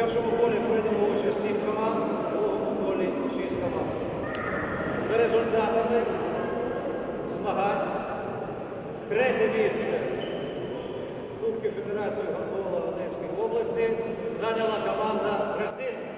першому полі прийняло участь 7 команд, в другому полі 6 команд. За результатами змагань третє місце Кубки Федерації футболу Одеської області зайняла команда Престиж.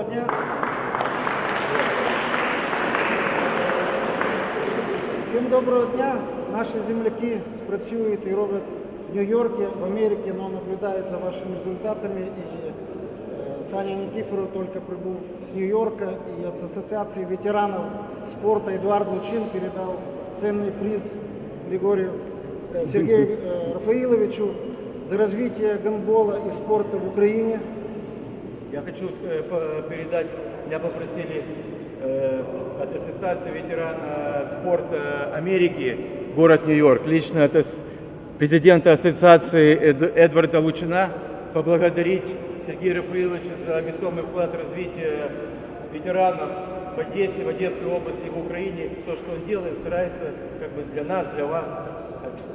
доброго дня. Всім доброго дня. Наші земляки працюють і роблять в Нью-Йорку, в Америці, але наблюдають за вашими результатами. І е, Саня Никифоров тільки прибув з Нью-Йорка і від Асоціації ветеранів спорту Эдуард Лучин передав ценний приз Григорию э, Сергею э, Рафаиловичу за развитие гандбола и спорта в Украине. Я хочу э, по- передать, меня попросили э, от Ассоциации ветерана спорта Америки, город Нью-Йорк, лично от ас- президента Ассоциации Эд- Эдварда Лучина поблагодарить Сергея Рафаиловича за весомый вклад в развитие ветеранов в Одессе, в Одесской области и в Украине. Все, что он делает, старается как бы для нас, для вас.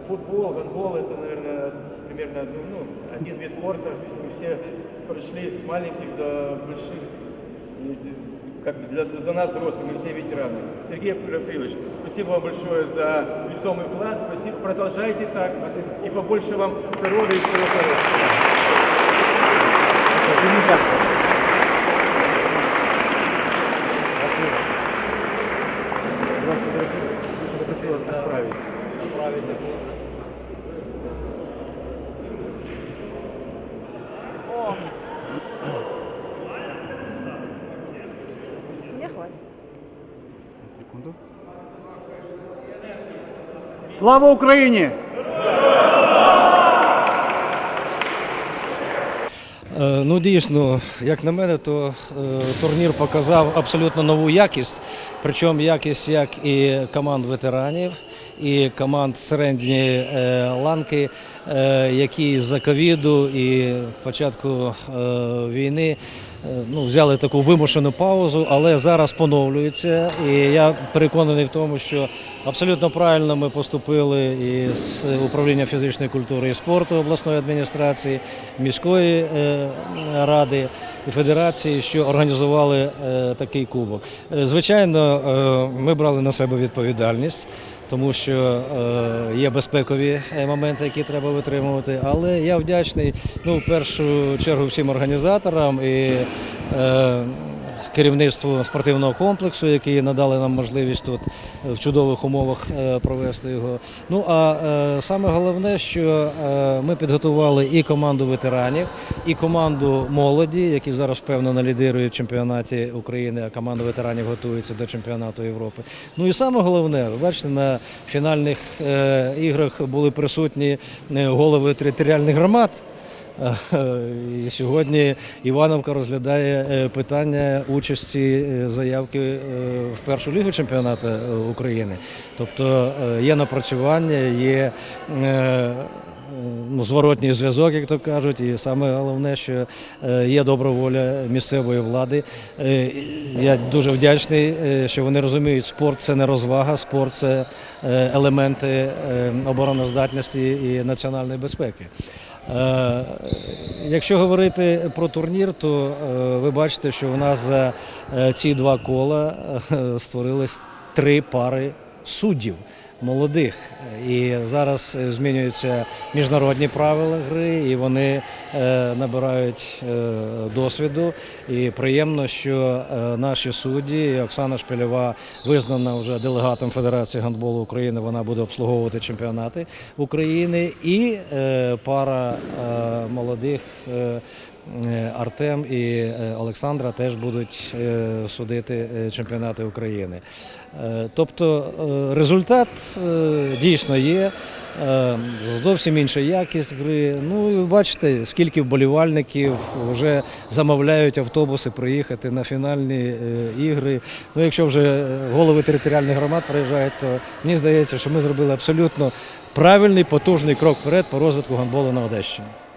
Футбол, гандбол – это, наверное, примерно ну, ну, один вид спорта. Мы все прошли с маленьких до больших. Как для, до нас взрослых, мы все ветераны. Сергей Рафаилович, спасибо вам большое за весомый вклад. Спасибо. Продолжайте так. И побольше вам здоровья и всего хорошего. Отправить. Отправить. Слава Україні! Е, Ну, дійсно, як на мене, то е, турнір показав абсолютно нову якість. Причому якість як і команд ветеранів, і команд середньої е, ланки, е, які з-за ковіду і початку е, війни ну, взяли таку вимушену паузу, але зараз поновлюються. І я переконаний в тому, що абсолютно правильно ми поступили і з управління фізичної культури і спорту обласної адміністрації, міської ради і федерації, що організували такий кубок. Звичайно, ми брали на себе відповідальність. Тому що е, є безпекові е, моменти, які треба витримувати. Але я вдячний ну, в першу чергу всім організаторам і е, керівництву спортивного комплексу, які надали нам можливість тут е, в чудових умовах е, провести його. Ну а е, саме головне, що ми підготували і команду ветеранів, і команду молоді, які зараз впевнено лідирують в чемпіонаті України, а команда ветеранів готується до чемпіонату Європи. Ну і саме головне, ви бачите, на фінальних іграх були присутні голови територіальних громад. Е, І сьогодні Івановка розглядає е, питання участі е, заявки в першу лігу чемпіонату України. Тобто є напрацювання, є ну, зворотній зв'язок, як то кажуть, і саме головне, що є добра воля місцевої влади. Я дуже вдячний, що вони розуміють, спорт це не розвага, спорт це елементи обороноздатності і національної безпеки. Е, Якщо говорити про турнір, то е, ви бачите, що у нас за е, ці два кола створились три пари суддів. Молодих. І зараз е, змінюються міжнародні правила гри, і вони е, набирають е, досвіду. І приємно, що наші судді, Оксана Шпильова визнана вже делегатом Федерації гандболу України. Вона буде обслуговувати чемпіонати України. І пара молодих. Е, Артем і е, Олександра теж будуть е, судити чемпіонати України. Тобто результат дійсно є. Зовсім інша якість гри. Ну і бачите, скільки вболівальників вже замовляють автобуси приїхати на фінальні ігри. Ну, якщо вже голови територіальних громад приїжджають, то мені здається, що ми зробили абсолютно правильний потужний крок вперед по розвитку гандболу на Одещині.